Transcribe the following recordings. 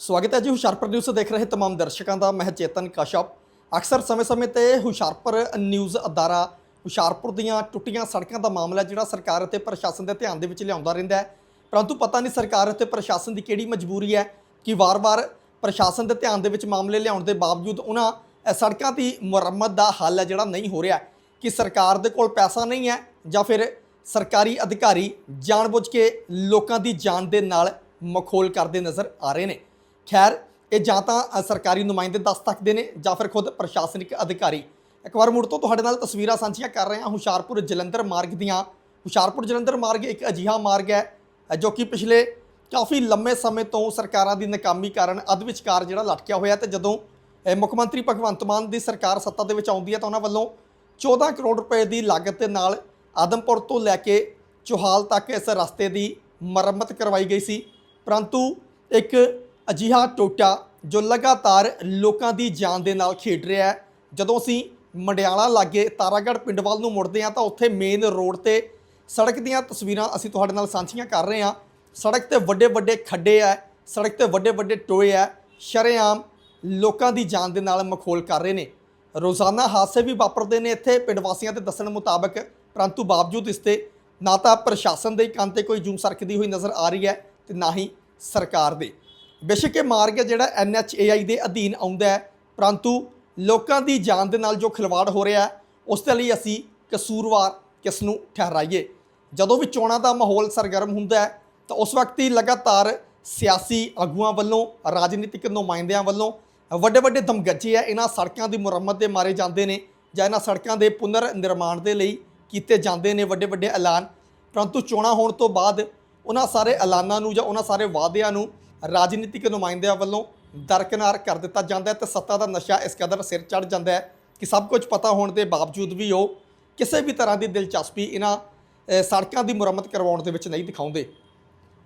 ਸਵਾਗਤ ਹੈ ਜੀ ਹੁਸ਼ਿਆਰਪੁਰ ਨਿਊਜ਼ ਦੇਖ ਰਹੇ तमाम ਦਰਸ਼ਕਾਂ ਦਾ ਮੈਂ ਚੇਤਨ ਕਸ਼ਪ ਅਕਸਰ ਸਮੇਂ-ਸਮੇਂ ਤੇ ਹੁਸ਼ਿਆਰਪੁਰ ਨਿਊਜ਼ ਅਦਾਰਾ ਹੁਸ਼ਿਆਰਪੁਰ ਦੀਆਂ ਟੁੱਟੀਆਂ ਸੜਕਾਂ ਦਾ ਮਾਮਲਾ ਜਿਹੜਾ ਸਰਕਾਰ ਅਤੇ ਪ੍ਰਸ਼ਾਸਨ ਦੇ ਧਿਆਨ ਦੇ ਵਿੱਚ ਲਿਆਉਂਦਾ ਰਹਿੰਦਾ ਹੈ ਪਰੰਤੂ ਪਤਾ ਨਹੀਂ ਸਰਕਾਰ ਅਤੇ ਪ੍ਰਸ਼ਾਸਨ ਦੀ ਕਿਹੜੀ ਮਜਬੂਰੀ ਹੈ ਕਿ ਵਾਰ-ਵਾਰ ਪ੍ਰਸ਼ਾਸਨ ਦੇ ਧਿਆਨ ਦੇ ਵਿੱਚ ਮਾਮਲੇ ਲਿਆਉਣ ਦੇ ਬਾਵਜੂਦ ਉਹਨਾਂ ਅ, ਸੜਕਾਂ ਦੀ ਮੁਰੰਮਤ ਦਾ ਹੱਲ ਹੈ ਜਿਹੜਾ ਨਹੀਂ ਹੋ ਰਿਹਾ ਕਿ ਸਰਕਾਰ ਦੇ ਕੋਲ ਪੈਸਾ ਨਹੀਂ ਹੈ ਜਾਂ ਫਿਰ ਸਰਕਾਰੀ ਅਧਿਕਾਰੀ ਜਾਣਬੁੱਝ ਕੇ ਲੋਕਾਂ ਦੀ ਜਾਨ ਦੇ ਨਾਲ ਮਖੌਲ ਕਰਦੇ ਨਜ਼ਰ ਆ ਰਹੇ ਨੇ ਖੈਰ, ਇਹ ਜਾਂ ਤਾਂ ਸਰਕਾਰੀ ਨੁਮਾਇੰਦੇ ਦੱਸ ਸਕਦੇ ਨੇ ਜਾਂ ਫਿਰ ਖੁਦ ਪ੍ਰਸ਼ਾਸਨਿਕ ਅਧਿਕਾਰੀ। ਇੱਕ ਵਾਰ ਮੁੜ ਤੋਂ ਤੁਹਾਡੇ ਨਾਲ ਤਸਵੀਰਾਂ ਸਾਂਝੀਆਂ ਕਰ ਰਹੇ ਹਾਂ ਹੁਸ਼ਿਆਰਪੁਰ ਜਲੰਧਰ ਮਾਰਗ ਦੀਆਂ। ਹੁਸ਼ਿਆਰਪੁਰ ਜਲੰਧਰ ਮਾਰਗ ਇੱਕ ਅਜਿਹਾ ਮਾਰਗ ਹੈ ਜੋ ਕਿ ਪਿਛਲੇ ਕਾਫੀ ਲੰਮੇ ਸਮੇਂ ਤੋਂ ਸਰਕਾਰਾਂ ਦੀ ਨਾਕਾਮੀ ਕਾਰਨ ਅਧ ਵਿਚਕਾਰ ਜਿਹੜਾ ਲਟਕਿਆ ਹੋਇਆ ਤੇ ਜਦੋਂ ਮੁੱਖ ਮੰਤਰੀ ਭਗਵੰਤ ਮਾਨ ਦੀ ਸਰਕਾਰ ਸੱਤਾ ਦੇ ਵਿੱਚ ਆਉਂਦੀ ਹੈ ਤਾਂ ਉਹਨਾਂ ਵੱਲੋਂ 14 ਕਰੋੜ ਰੁਪਏ ਦੀ ਲਾਗਤ ਦੇ ਨਾਲ ਆਦਮਪੁਰ ਤੋਂ ਲੈ ਕੇ ਚੋਹਾਲ ਤੱਕ ਇਸ ਰਸਤੇ ਦੀ ਮੁਰੰਮਤ ਕਰਵਾਈ ਗਈ ਸੀ। ਪਰੰਤੂ ਇੱਕ ਅਜਿਹਾ ਟੋਟਾ ਜੋ ਲਗਾਤਾਰ ਲੋਕਾਂ ਦੀ ਜਾਨ ਦੇ ਨਾਲ ਖੇਡ ਰਿਹਾ ਹੈ। ਜਦੋਂ ਅਸੀਂ ਮੰਡਿਆਲਾ ਲਾਗੇ ਤਾਰਾਗੜ੍ਹ ਪਿੰਡ ਵੱਲ ਨੂੰ ਮੁੜਦੇ ਹਾਂ ਤਾਂ ਉੱਥੇ ਮੇਨ ਰੋਡ ਤੇ ਸੜਕ ਦੀਆਂ ਤਸਵੀਰਾਂ ਅਸੀਂ ਤੁਹਾਡੇ ਨਾਲ ਸਾਂਝੀਆਂ ਕਰ ਰਹੇ ਹਾਂ। ਸੜਕ ਤੇ ਵੱਡੇ ਵੱਡੇ ਖੱਡੇ ਆ ਸੜਕ ਤੇ ਵੱਡੇ ਵੱਡੇ ਟੋਏ ਆ ਸ਼ਰੇਆਮ ਲੋਕਾਂ ਦੀ ਜਾਨ ਦੇ ਨਾਲ ਮਖੌਲ ਕਰ ਰਹੇ ਨੇ। ਰੋਜ਼ਾਨਾ ਹਾਦਸੇ ਵੀ ਵਾਪਰਦੇ ਨੇ ਇੱਥੇ, ਪਿੰਡ ਵਾਸੀਆਂ ਦੇ ਦੱਸਣ ਮੁਤਾਬਕ, ਪਰੰਤੂ ਬਾਵਜੂਦ ਇਸ ਤੇ ਨਾ ਤਾਂ ਪ੍ਰਸ਼ਾਸਨ ਦੇ ਕੰਨ ਤੇ ਕੋਈ ਜੂਮ ਸਰਕਦੀ ਹੋਈ ਨਜ਼ਰ ਆ ਰਹੀ ਹੈ ਤੇ ਨਾ ਹੀ ਸਰਕਾਰ ਦੇ। ਬੇਸ਼ੱਕ ਇਹ ਮਾਰਗ ਹੈ ਜਿਹੜਾ NHAI ਦੇ ਅਧੀਨ ਆਉਂਦਾ ਹੈ। ਪਰੰਤੂ ਲੋਕਾਂ ਦੀ ਜਾਨ ਦੇ ਨਾਲ ਜੋ ਖਿਲਵਾੜ ਹੋ ਰਿਹਾ ਹੈ, ਉਸ ਦੇ ਲਈ ਅਸੀਂ ਕਸੂਰਵਾਰ ਕਿਸ ਨੂੰ ਠਹਿਰਾਈਏ। ਜਦੋਂ ਵੀ ਚੋਣਾਂ ਦਾ ਮਾਹੌਲ ਸਰਗਰਮ ਹੁੰਦਾ ਹੈ, ਤਾਂ ਉਸ ਵਕਤ ਹੀ ਲਗਾਤਾਰ ਸਿਆਸੀ ਆਗੂਆਂ ਵੱਲੋਂ, ਰਾਜਨੀਤਿਕ ਨੁਮਾਇੰਦਿਆਂ ਵੱਲੋਂ ਵੱਡੇ ਵੱਡੇ ਦਮਗੱਜੇ ਆ, ਇਹਨਾਂ ਸੜਕਾਂ ਦੀ ਮੁਰੰਮਤ ਦੇ ਮਾਰੇ ਜਾਂਦੇ ਨੇ ਜਾਂ ਇਹਨਾਂ ਸੜਕਾਂ ਦੇ ਪੁਨਰ ਨਿਰਮਾਣ ਦੇ ਲਈ ਕੀਤੇ ਜਾਂਦੇ ਨੇ ਵੱਡੇ ਵੱਡੇ ਐਲਾਨ। ਪਰੰਤੂ ਚੋਣਾਂ ਹੋਣ ਤੋਂ ਬਾਅਦ ਉਹਨਾਂ ਸਾਰੇ ਐਲਾਨਾਂ ਨੂੰ ਜਾਂ ਉਹਨਾਂ ਸਾਰੇ ਵਾਅਦਿਆਂ ਨੂੰ ਰਾਜਨੀਤਿਕ ਨੁਮਾਇੰਦਿਆਂ ਵੱਲੋਂ ਦਰਕਨਾਰ ਕਰ ਦਿੱਤਾ ਜਾਂਦਾ ਹੈ ਤੇ ਸੱਤਾ ਦਾ ਨਸ਼ਾ ਇਸ ਕਦਰ ਸਿਰ ਚੜ ਜਾਂਦਾ ਹੈ ਕਿ ਸਭ ਕੁਝ ਪਤਾ ਹੋਣ ਦੇ ਬਾਵਜੂਦ ਵੀ ਉਹ ਕਿਸੇ ਵੀ ਤਰ੍ਹਾਂ ਦੀ ਦਿਲਚਸਪੀ ਇਹਨਾਂ ਸੜਕਾਂ ਦੀ ਮੁਰੰਮਤ ਕਰਵਾਉਣ ਦੇ ਵਿੱਚ ਨਹੀਂ ਦਿਖਾਉਂਦੇ।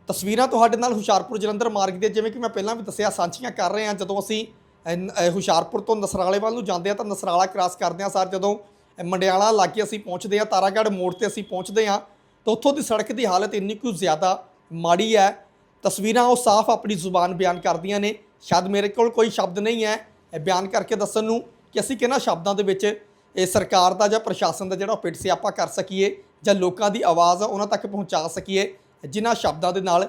ਤਸਵੀਰਾਂ ਤੁਹਾਡੇ ਨਾਲ ਹੁਸ਼ਿਆਰਪੁਰ ਜਲੰਧਰ ਮਾਰਗ ਦੇ ਜਿਵੇਂ ਕਿ ਮੈਂ ਪਹਿਲਾਂ ਵੀ ਦੱਸਿਆ ਸਾਂਝੀਆਂ ਕਰ ਰਹੇ ਹਾਂ। ਜਦੋਂ ਅਸੀਂ ਹੁਸ਼ਿਆਰਪੁਰ ਤੋਂ ਨਸਰਾਲੇ ਵੱਲ ਨੂੰ ਜਾਂਦੇ ਹਾਂ ਤਾਂ ਨਸਰਾਲਾ ਕ੍ਰਾਸ ਕਰਦੇ ਹਾਂ ਸਰ। ਜਦੋਂ ਅ, ਮੰਡਿਆਲਾ ਲਾਗੇ ਅਸੀਂ ਪਹੁੰਚਦੇ ਹਾਂ ਤਾਰਾਗੜ੍ਹ ਮੋੜ ਤੇ ਅਸੀਂ ਪਹੁੰਚਦੇ ਹਾਂ ਤਾਂ ਉੱਥੋਂ ਦੀ ਸੜਕ ਦੀ ਹਾਲਤ ਇੰਨੀ ਕੁ ਜ਼ਿਆਦਾ ਮਾੜੀ ਹੈ ਤਸਵੀਰਾਂ ਉਹ ਸਾਫ਼ ਆਪਣੀ ਜ਼ੁਬਾਨ ਬਿਆਨ ਕਰਦੀਆਂ ਨੇ। ਸ਼ਾਇਦ ਮੇਰੇ ਕੋਲ ਕੋਈ ਸ਼ਬਦ ਨਹੀਂ ਹੈ। ਇਹ ਬਿਆਨ ਕਰਕੇ ਦੱਸਣ ਨੂੰ ਕਿ ਅਸੀਂ ਕਿਹਨਾਂ ਸ਼ਬਦਾਂ ਦੇ ਵਿੱਚ ਇਹ ਸਰਕਾਰ ਦਾ ਜਾਂ ਪ੍ਰਸ਼ਾਸਨ ਦਾ ਜਿਹੜਾ ਉਹ ਪਿੱਟ ਸਿਆਪਾ ਕਰ ਸਕੀਏ ਜਾਂ ਲੋਕਾਂ ਦੀ ਆਵਾਜ਼ ਆ ਉਹਨਾਂ ਤੱਕ ਪਹੁੰਚਾ ਸਕੀਏ, ਜਿਨ੍ਹਾਂ ਸ਼ਬਦਾਂ ਦੇ ਨਾਲ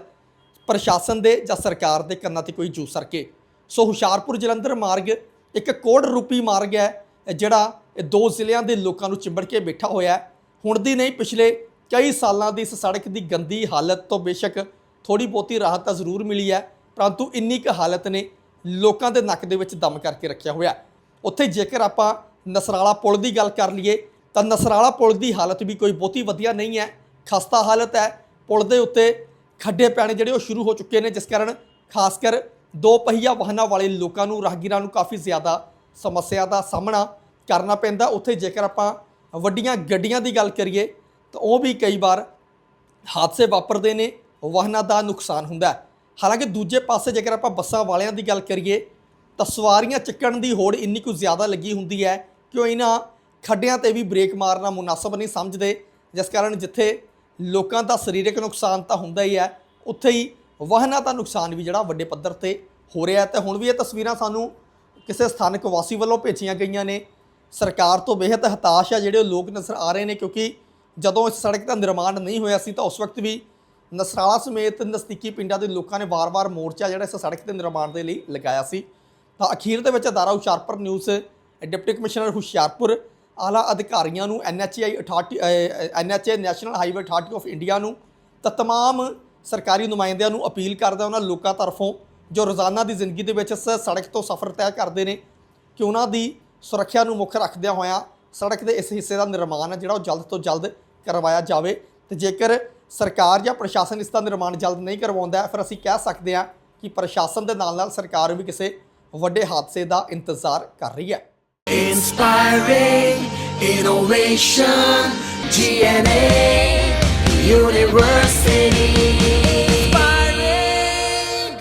ਪ੍ਰਸ਼ਾਸਨ ਦੇ ਜਾਂ ਸਰਕਾਰ ਦੇ ਕੰਨਾਂ ਤੇ ਕੋਈ ਜੂ ਸਰਕੇ। ਸੋ ਹੁਸ਼ਿਆਰਪੁਰ ਜਲੰਧਰ ਮਾਰਗ ਇੱਕ ਕੋੜ ਰੂਪੀ ਮਾਰਗ ਹੈ, ਜਿਹੜਾ ਦੋ ਜ਼ਿਲ੍ਹਿਆਂ ਦੇ ਲੋਕਾਂ ਨੂੰ ਚਿੰਬੜ ਕੇ ਬੈਠਾ ਹੋਇਆ ਹੁਣ ਦੀ ਨਹੀਂ, ਪਿਛਲੇ ਕਈ ਸਾਲਾਂ ਦੀ ਇਸ ਸੜਕ ਦੀ ਗੰਦੀ ਹਾਲਤ ਤੋਂ ਬੇਸ਼ੱਕ ਥੋੜੀ ਬਹੁਤੀ ਰਾਹਤ ਤਾਂ ਜ਼ਰੂਰ ਮਿਲੀ ਹੈ, ਪਰੰਤੂ ਇੰਨੀ ਕੁ ਹਾਲਤ ਨੇ ਲੋਕਾਂ ਦੇ ਨੱਕ ਦੇ ਵਿੱਚ ਦਮ ਕਰਕੇ ਰੱਖਿਆ ਹੋਇਆ। ਉੱਥੇ ਜੇਕਰ ਆਪਾਂ ਨਸਰਾਲਾ ਪੁਲ ਦੀ ਗੱਲ ਕਰ ਲਈਏ, ਤਾਂ ਨਸਰਾਲਾ ਪੁਲ ਦੀ ਹਾਲਤ ਵੀ ਕੋਈ ਬਹੁਤੀ ਵਧੀਆ ਨਹੀਂ ਹੈ। ਖਸਤਾ ਹਾਲਤ ਹੈ, ਪੁਲ ਦੇ ਉੱਤੇ ਖੱਡੇ ਪੈਣੇ ਜਿਹੜੇ ਉਹ ਸ਼ੁਰੂ ਹੋ ਚੁੱਕੇ ਨੇ, ਜਿਸ ਕਾਰਨ ਖਾਸ ਕਰ ਦੋ ਪਹੀਆ ਵਾਹਨਾਂ ਵਾਲੇ ਲੋਕਾਂ ਨੂੰ, ਰਾਹਗੀਰਾਂ ਨੂੰ ਕਾਫੀ ਜ਼ਿਆਦਾ ਸਮੱਸਿਆ ਦਾ ਸਾਹਮਣਾ ਕਰਨਾ ਪੈਂਦਾ। ਉੱਥੇ ਜੇਕਰ ਆਪਾਂ ਵੱਡੀਆਂ ਗੱਡੀਆਂ ਦੀ ਗੱਲ ਕਰੀਏ, ਤਾਂ ਉਹ ਵੀ ਕਈ ਵਾਰ ਹਾਦਸੇ ਵਾਪਰਦੇ ਨੇ। ਵਾਹਨਾਂ ਦਾ ਨੁਕਸਾਨ ਹੁੰਦਾ ਹੈ। ਹਾਲਾਂਕਿ ਦੂਜੇ ਪਾਸੇ ਜੇਕਰ ਆਪਾਂ ਬੱਸਾਂ ਵਾਲਿਆਂ ਦੀ ਗੱਲ ਕਰੀਏ, ਤਾਂ ਸਵਾਰੀਆਂ ਚੱਕਣ ਦੀ ਹੋੜ ਇੰਨੀ ਕੁ ਜ਼ਿਆਦਾ ਲੱਗੀ ਹੁੰਦੀ ਹੈ ਕਿ ਉਹ ਇਹਨਾਂ ਖੱਡਿਆਂ ਤੇ ਵੀ ਬ੍ਰੇਕ ਮਾਰਨਾ ਮੁਨਾਸਬ ਨਹੀਂ ਸਮਝਦੇ। ਜਿਸ ਕਾਰਨ ਜਿੱਥੇ ਲੋਕਾਂ ਦਾ ਸਰੀਰਕ ਨੁਕਸਾਨ ਤਾਂ ਹੁੰਦਾ ਹੀ ਹੈ, ਉੱਥੇ ਹੀ ਵਾਹਨਾਂ ਦਾ ਨੁਕਸਾਨ ਵੀ ਜਿਹੜਾ ਵੱਡੇ ਪੱਧਰ ਤੇ ਹੋ ਰਿਹਾ ਹੈ। ਤੇ ਹੁਣ ਵੀ ਇਹ ਤਸਵੀਰਾਂ ਸਾਨੂੰ ਕਿਸੇ ਸਥਾਨਕ ਵਾਸੀ ਵੱਲੋਂ ਭੇਜੀਆਂ ਗਈਆਂ ਨੇ। ਸਰਕਾਰ ਤੋਂ ਬੇਹੱਦ ਹਤਾਸ਼ ਹੈ ਜਿਹੜੇ ਉਹ ਲੋਕ ਨਜ਼ਰ ਆ ਰਹੇ ਨੇ ਕਿਉਂਕਿ ਜਦੋਂ ਇਸ ਸੜਕ ਦਾ ਨਿਰਮਾਣ ਨਹੀਂ ਹੋਇਆ ਸੀ, ਤਾਂ ਉਸ ਵਕਤ ਵੀ ਨਸਰਾਲਾ ਸਮੇਤ ਨਜ਼ਦੀਕੀ ਪਿੰਡਾਂ ਦੇ ਲੋਕਾਂ ਨੇ ਵਾਰ-ਵਾਰ ਮੋਰਚਾ ਜਿਹੜਾ ਇਸ ਸੜਕ ਦੇ ਨਿਰਮਾਣ ਦੇ ਲਈ ਲਗਾਇਆ ਸੀ ਤਾਂ ਅਖੀਰ ਦੇ ਵਿੱਚ ਅਦਾਰਾ Hoshiarpur news deputy commissioner Hoshiarpur ਆਲਾ ਅਧਿਕਾਰੀਆਂ ਨੂੰ NHI authority NHA national highway authority of India ਨੂੰ ਤਾਂ तमाम ਸਰਕਾਰੀ ਨੁਮਾਇੰਦਿਆਂ ਨੂੰ ਅਪੀਲ ਕਰਦਾ ਉਹਨਾਂ ਲੋਕਾਂ ਤਰਫੋਂ ਜੋ ਰੋਜ਼ਾਨਾ ਦੀ ਜ਼ਿੰਦਗੀ ਦੇ ਵਿੱਚ ਇਸ ਸੜਕ ਤੋਂ ਸਫ਼ਰ ਤੈਅ ਕਰਦੇ ਨੇ ਕਿ ਉਹਨਾਂ ਦੀ ਸੁਰੱਖਿਆ ਨੂੰ ਮੁੱਖ ਰੱਖਦਿਆਂ ਹੋਇਆਂ ਸੜਕ ਦੇ ਇਸ ਹਿੱਸੇ ਦਾ ਨਿਰਮਾਣ ਹੈ ਜਿਹੜਾ ਉਹ ਜਲਦ ਤੋਂ ਜਲਦ ਕਰਵਾਇਆ ਜਾਵੇ ਤੇ ਜੇਕਰ ਸਰਕਾਰ ਜਾਂ ਪ੍ਰਸ਼ਾਸਨ ਇਸ ਦਾ ਨਿਰਮਾਣ ਜਲਦ ਨਹੀਂ ਕਰਵਾਉਂਦਾ ਫਿਰ ਅਸੀਂ ਕਹਿ ਸਕਦੇ ਹਾਂ ਕਿ ਪ੍ਰਸ਼ਾਸਨ ਦੇ ਨਾਲ ਨਾਲ ਸਰਕਾਰ ਵੀ ਕਿਸੇ ਵੱਡੇ ਹਾਦਸੇ ਦਾ ਇੰਤਜ਼ਾਰ ਕਰ ਰਹੀ ਹੈ Inspiring innovation, GNA University.